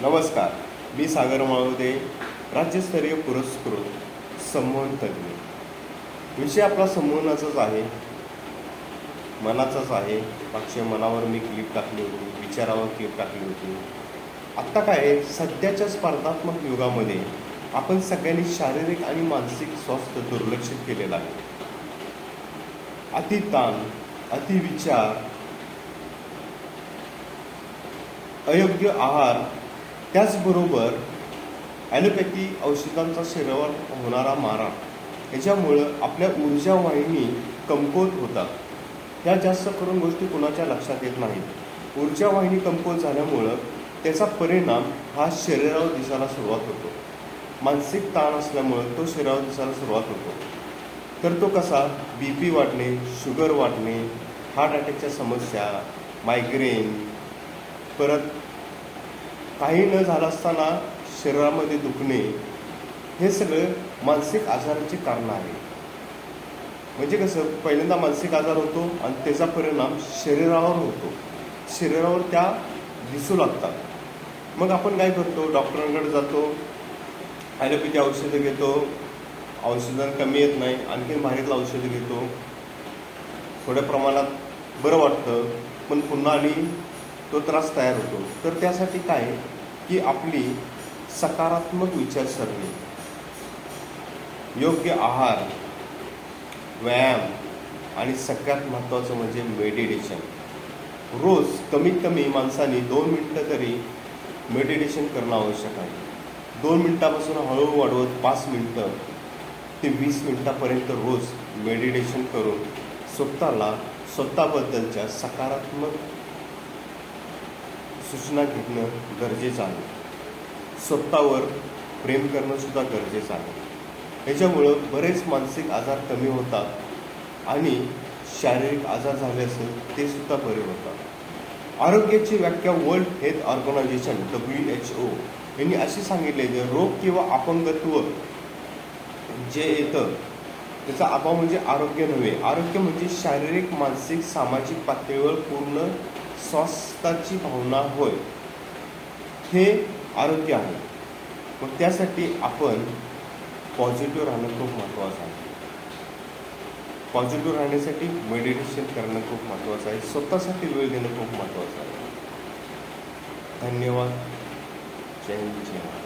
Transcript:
नमस्कार. मी सागर माळवदे राज्यस्तरीय पुरस्कृत संमोहन तज्ज्ञ विषय आपला संमोहनाचाच आहे. मनाचाच आहे. मागच्या मनावर मी क्लिप टाकली होती विचारावर क्लिप टाकली होती. आत्ता काय आहे, सध्याच्या स्पर्धात्मक युगामध्ये आपण सगळ्यांनी शारीरिक आणि मानसिक स्वास्थ्य दुर्लक्षित केलेलं आहे. अतिताण अतिविचार अयोग्य आहार त्याचबरोबर ॲलोपॅथी औषधांचा शरीरावर होणारा मारा याच्यामुळं आपल्या ऊर्जा वाहिनी कमकुवत होतात. ह्या जास्त करून गोष्टी कुणाच्या लक्षात येत नाहीत. ऊर्जा वाहिनी कमकुवत झाल्यामुळं त्याचा परिणाम हा शरीरावर दिसायला सुरुवात होतो. मानसिक ताण असल्यामुळं तो शरीरावर दिसायला सुरुवात होतो. तर तो कसा? बी पी वाढणे शुगर वाढणे हार्ट अटॅकच्या समस्या मायग्रेन परत काही न झालं असताना शरीरामध्ये दुखणे हे सगळं मानसिक आजाराची कारणं आहे. म्हणजे कसं पहिल्यांदा मानसिक आजार होतो आणि त्याचा परिणाम शरीरावर होतो. शरीरावर त्या दिसू लागतात. मग आपण काय करतो? डॉक्टरांकडे जातो ॲलोपॅथी औषधं घेतो औषधं कमी येत नाही आणखीन बाहेरीतलं औषधं घेतो. थोड्या प्रमाणात बरं वाटतं पण पुन्हा आणि तो त्रास तयार होतो. तर त्यासाठी काय की आपली सकारात्मक विचारसरणी योग्य आहार व्यायाम आणि सगळ्यात महत्त्वाचं म्हणजे मेडिटेशन रोज कमीत कमी माणसाने दोन मिनटं तरी मेडिटेशन करणं आवश्यक आहे. दोन मिनटापासून हळूहळू वाढवत पाच मिनटं ते वीस मिनटापर्यंत रोज मेडिटेशन करून स्वतःला स्वतःबद्दलच्या सकारात्मक सूचना घेणं गरजेचं आहे. स्वतःवर प्रेम करणंसुद्धा गरजेचं आहे. याच्यामुळं बरेच मानसिक आजार कमी होतात आणि शारीरिक आजार झाले असेल ते सुद्धा बरे होतात. आरोग्याची व्याख्या world health organization W H O यांनी अशी सांगितले की रोग किंवा अपंगत्व जे येतं त्याचा अभाव म्हणजे आरोग्य नव्हे. आरोग्य म्हणजे शारीरिक मानसिक सामाजिक पातळीवर पूर्ण स्वास्थ्याची भावना होय हे आरोग्य आहे. मग त्यासाठी आपण पॉझिटिव्ह राहणं खूप महत्त्वाचं आहे. पॉझिटिव्ह राहण्यासाठी मेडिटेशन करणं खूप महत्त्वाचं आहे. स्वतःसाठी वेळ देणं खूप महत्त्वाचं आहे. धन्यवाद. जय जय महाराज